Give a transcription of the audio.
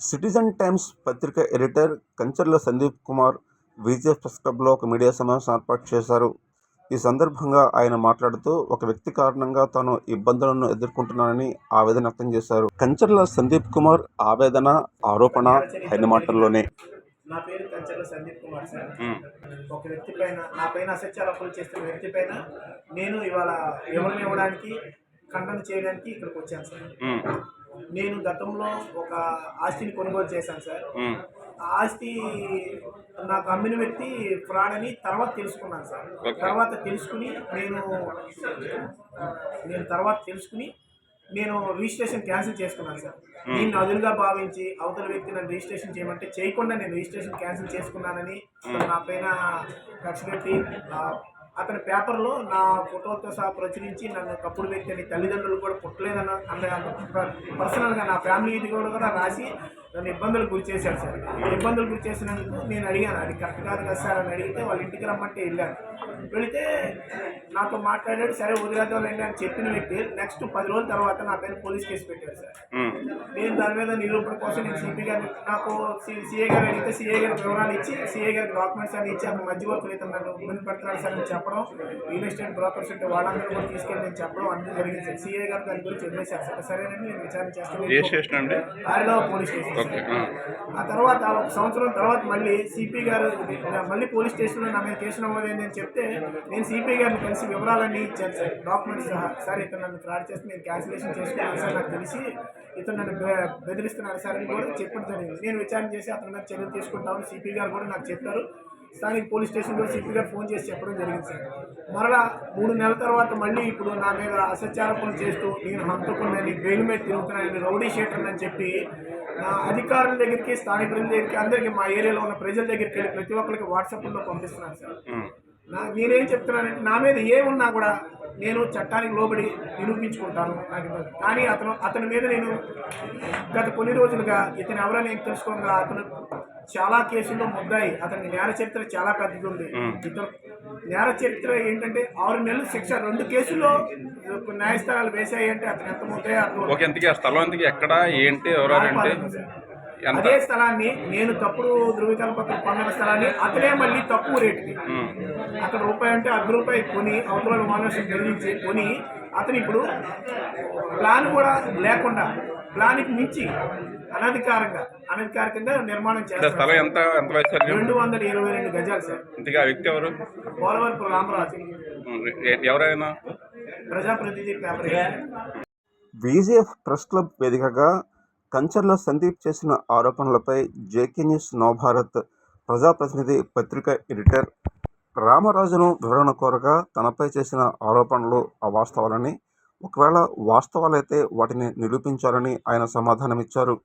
Citizen times పత్రిక editor Kancharla Sandeep Kumar VJF press క్లబ్లో ఒక మీడియా సమావేశం ఏర్పాటు చేశారు. ఈ సందర్భంగా ఆయన మాట్లాడుతూ ఒక వ్యక్తి కారణంగా తాను ఇబ్బందులను ఎదుర్కొంటున్నానని ఆవేదన వ్యక్తం చేశారు. కంచర్ల సందీప్ కుమార్ ఆవేదన ఆరోపణ ఆయన మాటల్లోనే. నా పేరు కంచెల సందీప్ కుమార్ సార్. ఒక వ్యక్తి పైన నా పైన అసత్యారోపణలు చేస్తున్న వ్యక్తి పైన నేను ఇవాళ వివరణ ఇవ్వడానికి ఖండన చేయడానికి ఇక్కడికి వచ్చాను సార్. నేను గతంలో ఒక ఆస్తిని కొనుగోలు చేశాను సార్. ఆ ఆస్తి నాకు అమ్మిన వ్యక్తి ఫ్రాడ్ అని తర్వాత తెలుసుకున్నాను సార్. తర్వాత తెలుసుకుని నేను నేను తర్వాత తెలుసుకుని నేను రిజిస్ట్రేషన్ క్యాన్సిల్ చేసుకున్నాను సార్. నేను అదునుగా భావించి అవతల వ్యక్తి నన్ను రిజిస్ట్రేషన్ చేయమంటే చేయకుండా నేను రిజిస్ట్రేషన్ క్యాన్సిల్ చేసుకున్నానని నా పైన కక్ష పెట్టి అతని పేపర్లో నా ఫోటోలతో సహా ప్రచురించి నన్ను తప్పుడు వ్యక్తి అని తల్లిదండ్రులు కూడా పుట్టలేదన్న అంత పర్సనల్గా నా ఫ్యామిలీ ఇది కూడా కూడా రాసి నన్ను ఇబ్బందులకు గురి చేశారు సార్. ఇబ్బందులు గురి చేసినందుకు నేను అడిగాను. అది కరెక్ట్ కాదు కదా సార్ అని అడిగితే వాళ్ళ ఇంటికి రమ్మంటే వెళ్ళాను వెళితే నాతో మాట్లాడాడు సరే వదిలేద్దాంలేండి అని చెప్పిన వ్యక్తి నెక్స్ట్ పది రోజుల తర్వాత నా పైన పోలీస్ కేసు పెట్టారు సార్. నేను దాని మీద నిరూపణ కోసం నేను సిపి గారిని నాకు సిఏ గారు అడిగితే సిఏ గారికి వివరాలు ఇచ్చి సిఏ గారికి డాక్యుమెంట్స్ అన్ని ఇచ్చి అతను మధ్యవర్తులు ఇతను నన్ను ఇబ్బంది పెడుతున్నాడు సార్ అని చెప్పడం రియల్ ఎస్టేట్ బ్రోకర్స్ ఉంటే వాళ్ళందరూ కూడా తీసుకెళ్ళి నేను చెప్పడం అన్ని జరిగింది సార్. సిఏ గారు దాని గురించి చెప్పేశారు సార్. సరేనండి నేను విచారణ చేస్తాను. ఆరిలో పోలీస్ స్టేషన్ ఆ. తర్వాత ఒక సంవత్సరం తర్వాత మళ్ళీ సిపి గారు మళ్ళీ పోలీస్ స్టేషన్లో నా మీద కేసు నమోదైంది అని చెప్తే నేను సిపి గారిని కలిసి వివరాలన్నీ ఇచ్చాను సార్. డాక్యుమెంట్స్ సహా. సార్ ఇతను నన్ను ఫ్రాడ్ చేసి నేను క్యాన్సిలేషన్ చేసుకున్నాను సార్ నాకు తెలిసి ఇతను నన్ను బె- బెదిరిస్తున్నాడు సార్ అని కూడా చెప్పడం జరిగింది. నేను విచారణ చేసి అతను మీద చర్యలు తీసుకుంటామని సిపి గారు కూడా నాకు చెప్పారు. స్థానిక పోలీస్ స్టేషన్ కూడా సిపి గారు ఫోన్ చేసి చెప్పడం జరిగింది సార్ మరలా మూడు నెలల తర్వాత మళ్ళీ ఇప్పుడు నా మీద అసత్యారోపణలు చేస్తూ నేను హంతకుందని బెయిల్ మీద తిరుగుతున్నానని రౌడీ షీటర్ అని చెప్పి నా అధికారుల దగ్గరికి స్థానిక ప్రజల దగ్గరికి అందరికీ మా ఏరియాలో ఉన్న ప్రజల దగ్గరికి వెళ్ళి ప్రతి ఒక్కరికి వాట్సాప్లో పంపిస్తున్నాను సార్. నా నేనేం చెప్తున్నానంటే నా మీద ఏమున్నా కూడా నేను చట్టానికి లోబడి నిరూపించుకుంటాను నాకు. కానీ అతను అతని మీద నేను గత కొన్ని రోజులుగా ఇతను ఎవరో నేను తెలుసుకోగా అతను చాలా కేసుల్లో ముద్దాయి. అతని నేర చరిత్ర చాలా పెద్దది ఉంది ఇతను నేర చరిత్ర ఏంటంటే ఆరు నెలలు శిక్ష. రెండు కేసుల్లో న్యాయస్థానాలు వేసాయి అంటే అతను ఎంత ముద్దాయి ఓకే ఆ స్థలం ఇంతకీ ఎక్కడ? ఏంటి? ఎంత? అదే స్థలాన్ని నేను తప్పుడు ధృవీకరణ పత్రం పొందిన స్థలాన్ని అతనే మళ్ళీ తక్కువ రేటుకి. అక్కడ రూపాయి అంటే అర్ధ రూపాయి కొని అవతల మానసం బెదిరించి కొని అతను ఇప్పుడు ప్లాన్ కూడా లేకుండా ప్లాన్కి మించి అనధికారంగా అనధికారికంగా నిర్మాణం చేస్తారు స్థలం ఎంత రెండు వందల ఇరవై రెండు గజాలు సార్. వ్యక్తి ఎవరు? పోలవరపు రామరాజు. ఎవరైనా? ప్రజాప్రతినిధి పేపర్ విజేఎఫ్ ప్రెస్ క్లబ్ వేదికగా కంచర్ల సందీప్ చేసిన ఆరోపణలపై జేకే న్యూస్ నవభారత్ ప్రజాప్రతినిధి పత్రిక ఎడిటర్ రామరాజును వివరణ కోరగా తనపై చేసిన ఆరోపణలు అవాస్తవాలని ఒకవేళ వాస్తవాలైతే వాటిని నిరూపించాలని ఆయన సమాధానమిచ్చారు.